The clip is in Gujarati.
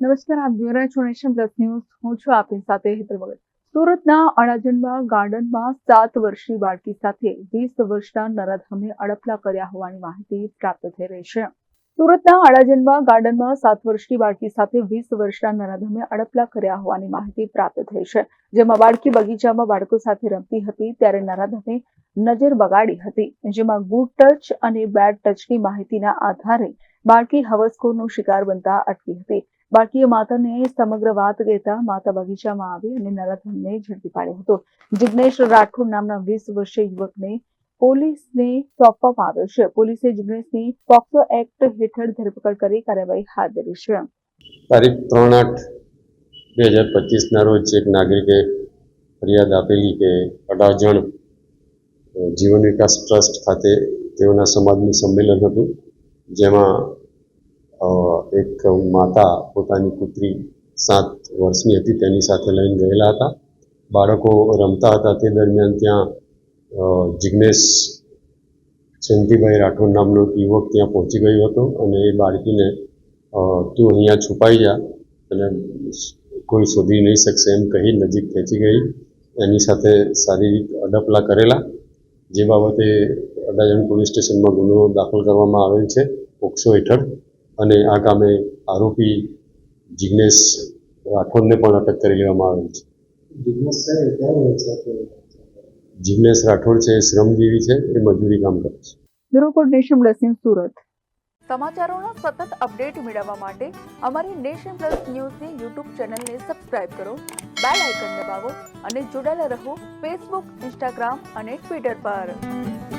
નમસ્કાર, આપ જોઈ રહ્યા છો નેશન પ્લસ ન્યૂઝ. હું છું આપની સાથે હેતર ભગત. સુરતના અડાજણમાં, ગાર્ડનમાં સાત વર્ષની બાળકી સાથે વીસ વર્ષના નરાધમે અડપલા કર્યા હોવાની માહિતી પ્રાપ્ત થઈ રહી છે. સુરતના અડાજણમાં, ગાર્ડનમાં સાત વર્ષની બાળકી સાથે વીસ વર્ષના નરાધમે અડપલા કર્યા હોવાની માહિતી પ્રાપ્ત થઈ છે. જેમાં બાળકી બગીચામાં બાળકો સાથે રમતી હતી, ત્યારે નરાધમે નજર બગાડી હતી. જેમાં ગુડ ટચ અને બેડ ટચની માહિતીના આધારે બાળકી હવસખોરનો શિકાર બનતા અટકી હતી. બાળકીએ માતાને સમગ્ર વાત કહેતા માતા બગીચામાં આવી અને નરાધમને ઝડપી પાડ્યો હતો. જિગ્નેશ રાઠોડ નામના વીસ વર્ષીય યુવકને પોલીસને સોંપવામાં આવ્યો છે. પોલીસે જિગ્નેશની પોક્સો એક્ટ હેઠળ ધરપકડ કરી કાર્યવાહી હાથ ધરી છે. તારીખ ત્રણ આઠ બે હજાર પચીસના રોજ એક નાગરિકે ફરિયાદ આપેલી કે અડાજણ જણ જીવન વિકાસ ટ્રસ્ટ ખાતે તેઓના સમાજનું સંમેલન હતું, જેમાં એક માતા પોતાની પુત્રી સાત વર્ષની હતી, તેની સાથે લઈને ગયેલા હતા. બાળકો રમતા હતા તે દરમિયાન ત્યાં જિગ્નેશ જયંતિભાઈ રાઠોડ નામનો યુવક ત્યાં પહોંચી ગયો હતો અને એ બાળકીને તું અહીંયા છુપાઈ જા અને કોઈ શોધી નહીં શકશે એમ કહી નજીક ખેંચી ગઈ. એની સાથે શારીરિક અડપલા કરેલા, જે બાબતે અડાજણ પોલીસ સ્ટેશનમાં ગુનો દાખલ કરવામાં આવેલ છે, પોક્સો હેઠળ. અને આ કામે આરોપી જિગ્નેશ રાઠોડને પણ અટક કરી લેવામાં આવેલ છે. જિગ્નેશ રાઠોડ છે શ્રમજીવી છે એ મજૂરી કામ કરે છે. Bureau report nation blessing Surat. સમાચારોનો સતત અપડેટ મેળવવા માટે અમારી નેશન પ્લસ ન્યૂઝની યુટ્યુબ ચેનલને સબસ્ક્રાઇબ કરો બેલ આઇકન દબાવો અને જોડાયેલા રહો ફેસબુક ઇન્સ્ટાગ્રામ અને ટ્વિટર પર.